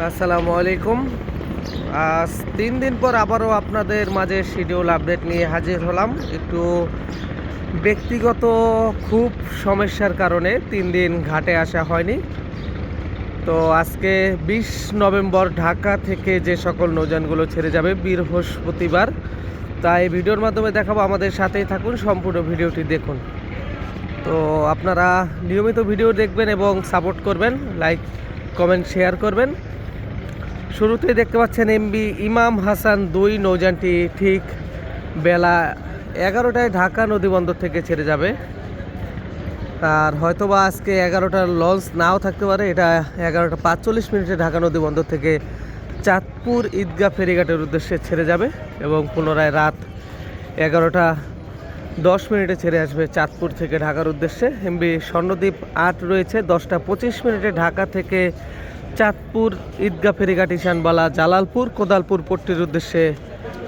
আসসালামু আলাইকুম। আজ তিন দিন পর আবারও আপনাদের মাঝে শিডিউল আপডেট নিয়ে হাজির হলাম। একটু ব্যক্তিগত খুব সমস্যার কারণে তিন দিন ঘাটে আসা হয়নি। তো আজকে বিশ নভেম্বর ঢাকা থেকে যে সকল নৌযানগুলো ছেড়ে যাবে বৃহস্পতিবার তাই ভিডিওর মাধ্যমে দেখাবো। আমাদের সাথেই থাকুন, সম্পূর্ণ ভিডিওটি দেখুন। তো আপনারা নিয়মিত ভিডিও দেখবেন এবং সাপোর্ট করবেন লাইক কমেন্ট শেয়ার করবেন। শুরুতেই দেখতে পাচ্ছেন এমবি ইমাম হাসান দুই নৌযানটি ঠিক বেলা এগারোটায় ঢাকা নদীবন্দর থেকে ছেড়ে যাবে। আর হয়তোবা আজকে এগারোটার লঞ্চ নাও থাকতে পারে। এটা এগারোটা পাঁচচল্লিশ মিনিটে ঢাকা নদীবন্দর থেকে চাঁদপুর ঈদগাহ ফেরিঘাটের উদ্দেশ্যে ছেড়ে যাবে এবং পুনরায় রাত এগারোটা দশ মিনিটে ছেড়ে আসবে চাঁদপুর থেকে ঢাকার উদ্দেশ্যে। এমবি স্বর্ণদ্বীপ আট রয়েছে। দশটা পঁচিশ মিনিটে ঢাকা থেকে চাঁদপুর ঈদগাহ ফেরিঘাট ইশানবালা জালালপুর কোদালপুর পট্টির উদ্দেশ্যে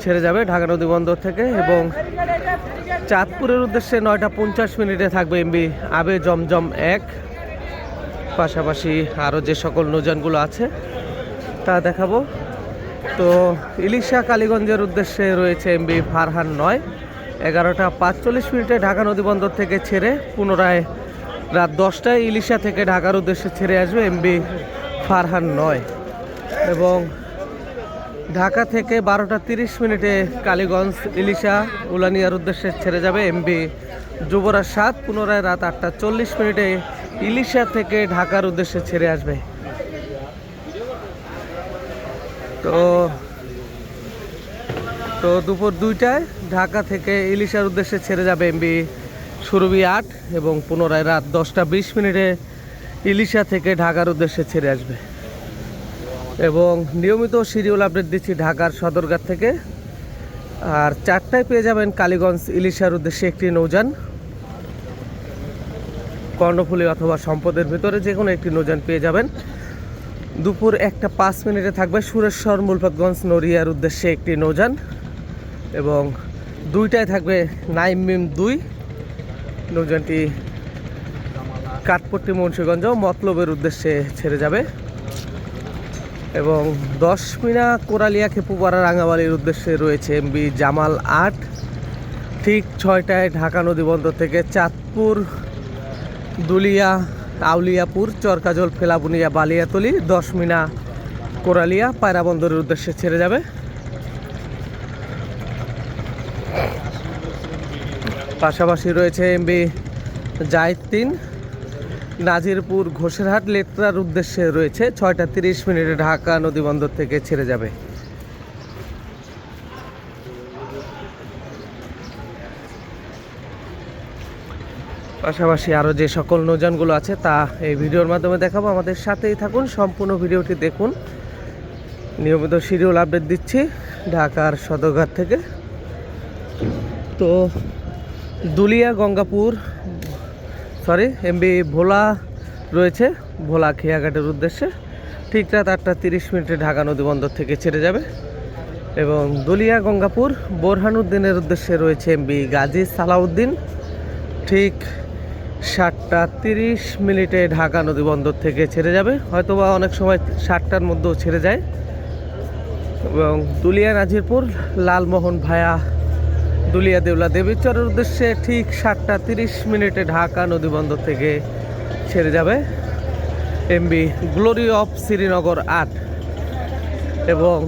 ছেড়ে যাবে ঢাকা নদী বন্দর থেকে এবং চাঁদপুরের উদ্দেশ্যে নয়টা পঞ্চাশ মিনিটে থাকবে এমবি আবে জমজম এক। পাশাপাশি আরও যে সকল নৌযানগুলো আছে তা দেখাবো। তো ইলিশা কালীগঞ্জের উদ্দেশ্যে রয়েছে এমবি ফারহান নয়। এগারোটা পাঁচচল্লিশ মিনিটে ঢাকা নদী বন্দর থেকে ছেড়ে পুনরায় রাত দশটায় ইলিশা থেকে ঢাকার উদ্দেশ্যে ছেড়ে আসবে এমবি ফারহান নয়। এবং ঢাকা থেকে বারোটা তিরিশ মিনিটে কালীগঞ্জ ইলিশা উলানিয়ার উদ্দেশ্যে ছেড়ে যাবে এমবি যুবরাজ সাত পুনরায় রাত আটটা চল্লিশ মিনিটে ইলিশা থেকে ঢাকার উদ্দেশ্যে ছেড়ে আসবে। তো তো দুপুর দুইটায় ঢাকা থেকে ইলিশার উদ্দেশ্যে ছেড়ে যাবে এমবি সুরভি আট। এবং পুনরায় রাত দশটা বিশ মিনিটে ইলিশা থেকে ঢাকার উদ্দেশ্যে ছেড়ে আসবে। এবং নিয়মিত শিডিউল আপডেট দিচ্ছি ঢাকার সদরঘাট থেকে। আর চারটায় পেয়ে যাবেন কালীগঞ্জ ইলিশার উদ্দেশ্যে একটি নৌযান। কর্ণফুলি অথবা সম্পদের ভিতরে যে কোনো একটি নৌযান পেয়ে যাবেন। দুপুর একটা পাঁচ মিনিটে থাকবে সুরেশ্বর মুলফাতগঞ্জ নড়িয়ার উদ্দেশ্যে একটি নৌযান। এবং দুইটায় থাকবে নাইম মিম দুই। নৌযানটি কাঠপট্টি মুন্সীগঞ্জ মতলবের উদ্দেশ্যে ছেড়ে যাবে। এবং দশ মিনা কোরালিয়া খেপুপাড়া রাঙাবালির উদ্দেশ্যে রয়েছে এমবি জামাল আট। ঠিক ছয়টায় ঢাকা নদীবন্দর থেকে চাঁদপুর, দুলিয়া, আউলিয়াপুর, চরকাজল, ফেলাবুনিয়া, বালিয়াতলি দশ মিনা কোরালিয়া পায়রা বন্দরের উদ্দেশ্যে ছেড়ে যাবে। পাশাপাশি রয়েছে এমবি জায়দ তিন। নাজিরপুর ঘোষেরহাট লেট্রার উদ্দেশ্যে রয়েছে ছয়টা তিরিশ মিনিটে ঢাকা নদীবন্দর থেকে ছেড়ে যাবে। পাশাপাশি আরও যে সকল নৌযানগুলো আছে, তা এই ভিডিওর মাধ্যমে দেখাবো। আমাদের সাথেই থাকুন, সম্পূর্ণ ভিডিওটি দেখুন। নিয়মিত শিডিউল আপডেট দিচ্ছি ঢাকার সদরঘাট থেকে। তো দুলিয়া, গঙ্গাপুর সরি এমবি ভোলা রয়েছে, ভোলা খেয়াঘাটের উদ্দেশ্যে। ঠিক রাত আটটা তিরিশ মিনিটে ঢাকা নদীবন্দর থেকে ছেড়ে যাবে। এবং দুলিয়া, গঙ্গাপুর, বোরহানুদ্দিনের উদ্দেশ্যে রয়েছে এমবি গাজী সালাউদ্দিন। ঠিক সাতটা তিরিশ মিনিটে ঢাকা নদীবন্দর থেকে ছেড়ে যাবে। হয়তোবা অনেক সময় সাতটার মধ্যেও ছেড়ে যায়। এবং দুলিয়া, নাজিরপুর, লালমোহন ভায়া দুলিয়া দেউলা দেবীচরের উদ্দেশ্যে ঠিক সাতটা তিরিশ মিনিটে ঢাকা নদীবন্দর থেকে ছেড়ে যাবে এমবি গ্লোরি অফ শ্রীনগর আট। এবং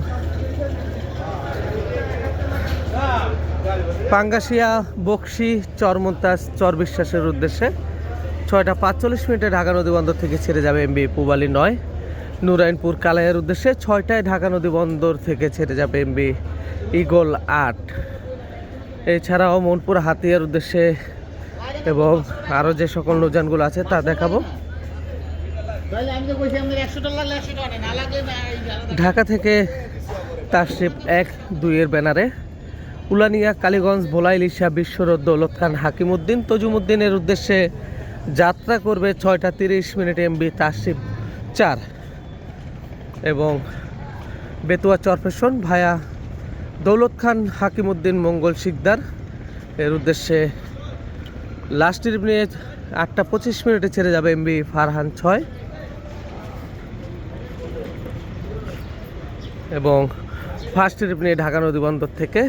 পাঙ্গাসিয়া বক্সি, চরমন্তাজ, চর বিশ্বাসের উদ্দেশ্যে ছয়টা পাঁচচল্লিশ মিনিটে ঢাকা নদীবন্দর থেকে ছেড়ে যাবে এমবি পুবালি নয়। নুরাইনপুর কালাইয়ের উদ্দেশ্যে ছয়টায় ঢাকা নদীবন্দর থেকে ছেড়ে যাবে এমবি ইগল আট। এছাড়াও মনপুর হাতিয়ার উদ্দেশ্যে এবং আরও যে সকল নৌযানগুলো আছে, তা দেখাবো। ঢাকা থেকে তারশিপ এক, দুইয়ের ব্যানারে। উলানিয়া, কালীগঞ্জ ভোলা ইলিশা বিশ্বরোড দৌলত খান হাকিমউদ্দিন তজুমুদ্দিনের উদ্দেশ্যে যাত্রা করবে ছয়টা তিরিশ মিনিট এমবি তারশিপ চার। এবং বেতুয়া চরফেশন ভায়া দৌলত খান হাকিমউদ্দিন মঙ্গল শিকদার। এর উদ্দেশ্যে লাস্ট নিয়ে আটটা পঁচিশ মিনিটে ছেড়ে যাবে এমবি ফারহান ছয়। এবং ফার্স্ট ট্রিপ নিয়ে ঢাকা নদী বন্দর থেকে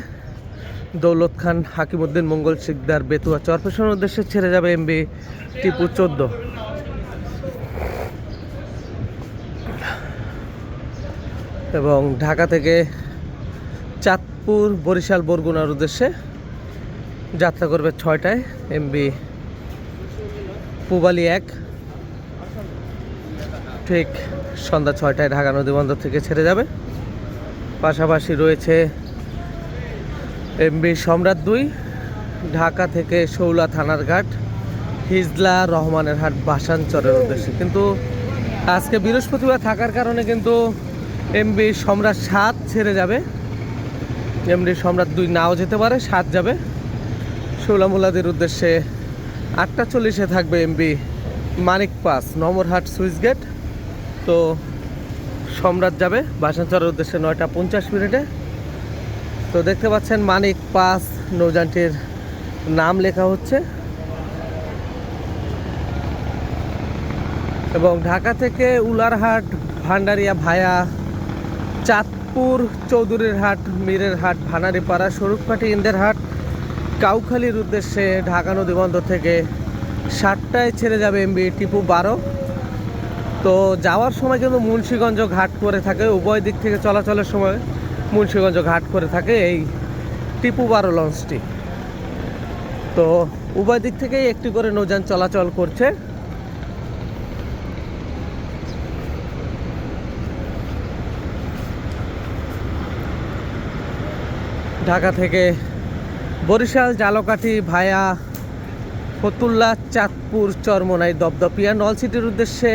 দৌলত খান হাকিমউদ্দিন মঙ্গল শিকদার, বেতুয়া চরপেশনের উদ্দেশ্যে ছেড়ে যাবে এমবি টিপু চোদ্দ। এবং ঢাকা থেকে চাঁদপুর, বরিশাল, বরগুনার উদ্দেশ্যে যাত্রা করবে ছয়টায় এমবি পুবালি এক। ঠিক সন্ধ্যা ছয়টায় ঢাকা নদীবন্দর থেকে ছেড়ে যাবে। পাশাপাশি রয়েছে এমবি সম্রাট দুই, ঢাকা থেকে শৌলা থানার ঘাট, হিজলা রহমানের হাট বাসানচরের উদ্দেশ্যে। কিন্তু আজকে বৃহস্পতিবার থাকার কারণে কিন্তু এমবি সম্রাট সাত ছেড়ে যাবে। এমডি সম্রাট দুই নাও যেতে পারে, সাত যাবে। শৌলামুলাদের উদ্দেশ্যে আটটা চল্লিশে থাকবে এমবি মানিক পাস, নমরহাট সুইচ গেট। তো সম্রাট যাবে, বাসানচরের উদ্দেশ্যে নয়টা পঞ্চাশ মিনিটে। তো দেখতে পাচ্ছেন মানিক পাস, নৌযানটির নাম লেখা হচ্ছে। এবং ঢাকা থেকে উলারহাট, ভান্ডারিয়া ভায়া চাঁদপুর চৌধুরীর হাট, মীরের হাট, ভানারিপাড়া, স্বরূপকাঠি ইন্দের হাট, কাউখালীর উদ্দেশ্যে ঢাকা নদী বন্দর থেকে সাতটায় ছেড়ে যাবে এমবি টিপু বারো। তো যাওয়ার সময় কিন্তু মুন্সীগঞ্জ ঘাট করে থাকে, উভয় দিক থেকে চলাচলের সময় মুন্সীগঞ্জ ঘাট করে থাকে এই টিপু বারো লঞ্চটি। তো উভয় দিক থেকেই একটি করে নৌযান চলাচল করছে। ঢাকা থেকে বরিশাল, জালকাঠি ভায়া ফতুল্লা, চাঁদপুর, চরমনাই, দপদপিয়া। নলসিটির উদ্দেশ্যে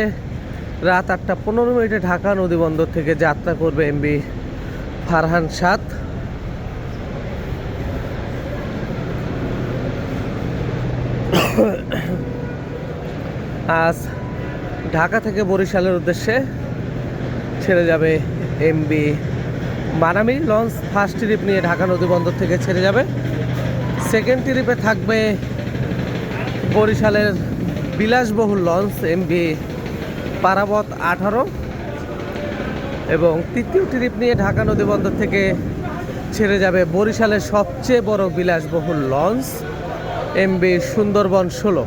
রাত আটটা পনেরো মিনিটে ঢাকা নদী বন্দর থেকে যাত্রা করবে এমবি ফারহান সাত আজ ঢাকা থেকে বরিশালের উদ্দেশ্যে ছেড়ে যাবে MV Manami launch first trip নিয়ে ঢাকা নদী বন্দর থেকে ছেড়ে যাবে। সেকেন্ড ট্রিপে থাকবে বরিশালের বিলাসবহুল লঞ্চ এমবি পারাবত আঠারো। এবং তৃতীয় ট্রিপ নিয়ে ঢাকা নদী বন্দর থেকে ছেড়ে যাবে বরিশালের সবচেয়ে বড় বিলাসবহুল লঞ্চ এমবি সুন্দরবন ষোলো।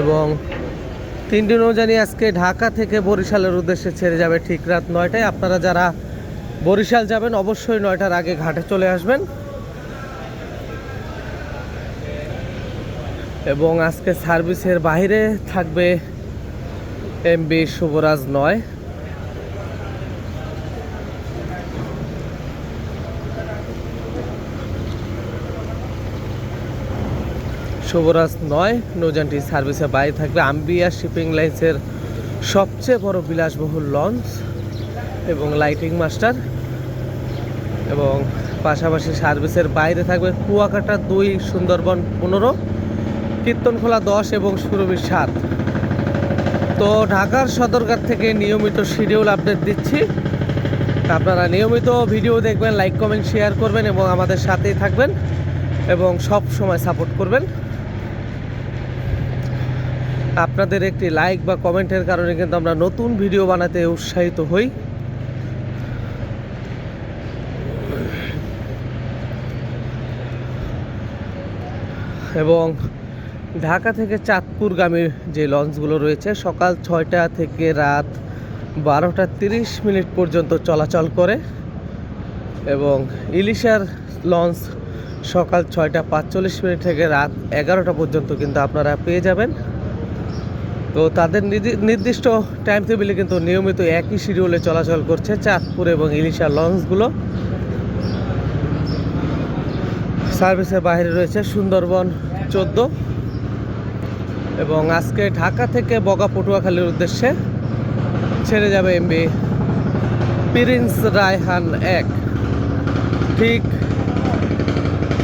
এবং তিনটি নৌজানি আজকে ঢাকা থেকে বরিশালের উদ্দেশ্যে ছেড়ে যাবে ঠিক রাত নয়টায়। আপনারা যারা বরিশাল যাবেন, অবশ্যই নয়টার আগে ঘাটে চলে আসবেন। এবং আজকে সার্ভিসের বাইরে থাকবে এমবি শুভরাজ নয়। শুভরাজ নয়, নৌযানটি সার্ভিসে বাইরে থাকবে। আম্বিয়া শিপিং লাইন্সের সবচেয়ে বড় বিলাসবহুল লঞ্চ এবং লাইটিং মাস্টার। এবং পাশাপাশি সার্ভিসের বাইরে থাকবে কুয়াকাটা দুই, সুন্দরবন পনেরো, কীর্তনখোলা দশ এবং সুরভি সাত। তো ঢাকার সদরঘাট থেকে নিয়মিত শিডিউল আপডেট দিচ্ছি। আপনারা নিয়মিত ভিডিও দেখবেন, লাইক, কমেন্ট, শেয়ার করবেন এবং আমাদের সাথেই থাকবেন এবং সব সময় সাপোর্ট করবেন। আপনাদের একটি লাইক বা কমেন্টের কারণে কিন্তু আমরা নতুন ভিডিও বানাতে উৎসাহিত হই। এবং ঢাকা থেকে চাঁদপুরগামী যে লঞ্চগুলো রয়েছে, সকাল ছয়টা থেকে রাত বারোটা তিরিশ মিনিট পর্যন্ত চলাচল করে এবং ইলিশার লঞ্চ সকাল ছয়টা পাঁচচল্লিশ মিনিট থেকে রাত এগারোটা পর্যন্ত কিন্তু আপনারা পেয়ে যাবেন। তো তাদের নির্দি- নির্দিষ্ট টাইম টেবিলে কিন্তু নিয়মিত একই শিডিউলে চলাচল করছে চাঁদপুর এবং ইলিশা লঞ্চগুলো সার্ভিসের বাইরে রয়েছে সুন্দরবন চোদ্দ। এবং আজকে ঢাকা থেকে বগা পটুয়াখালীর উদ্দেশ্যে ছেড়ে যাবে এমবি প্রিন্স রায়হান এক। ঠিক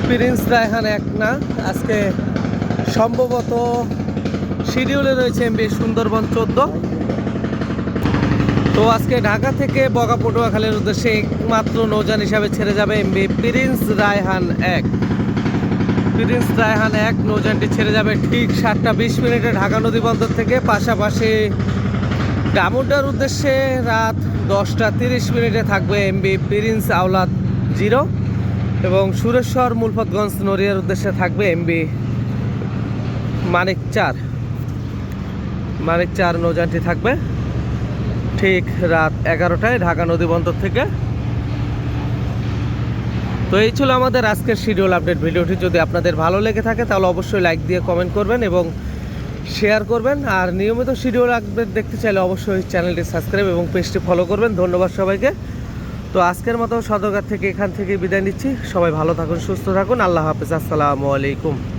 প্রিন্স রায়হান এক না, আজকে সম্ভবত শিডিউলে রয়েছে এমবি সুন্দরবন চোদ্দ। তো আজকে ঢাকা থেকে বগা পটুয়াখালীর উদ্দেশ্যে একমাত্র নৌযান হিসাবে ছেড়ে যাবে এমবি প্রিন্স রায়হান এক। প্রিন্স রায়হান এক, নৌযানটি ছেড়ে যাবে ঠিক সাতটা বিশ মিনিটে ঢাকা নদী বন্দর থেকে। পাশাপাশি ডামুডার উদ্দেশ্যে রাত দশটা তিরিশ মিনিটে থাকবে এমবি প্রিন্স আওলাদ জিরো। এবং সুরেশ্বর মুলফতগঞ্জ নড়িয়ার উদ্দেশ্যে থাকবে এমবি মানিক চার। মানিক চার নৌযানটি থাকবে। ঠিক রাত এগারোটায় ঢাকা নদী বন্দর থেকে। তো এই ছিল আমাদের আজকের শিডিউল আপডেট ভিডিওটি। যদি আপনাদের ভালো লেগে থাকে, তাহলে অবশ্যই লাইক দিয়ে কমেন্ট করবেন এবং শেয়ার করবেন। আর নিয়মিত শিডিউল আপডেট দেখতে চাইলে অবশ্যই চ্যানেলটি সাবস্ক্রাইব এবং পেজটি ফলো করবেন। ধন্যবাদ সবাইকে। তো আজকের মতো সদরঘাট থেকে এখান থেকে বিদায় নিচ্ছি। সবাই ভালো থাকুন, সুস্থ থাকুন। আল্লাহ হাফিজ। আসসালামু আলাইকুম।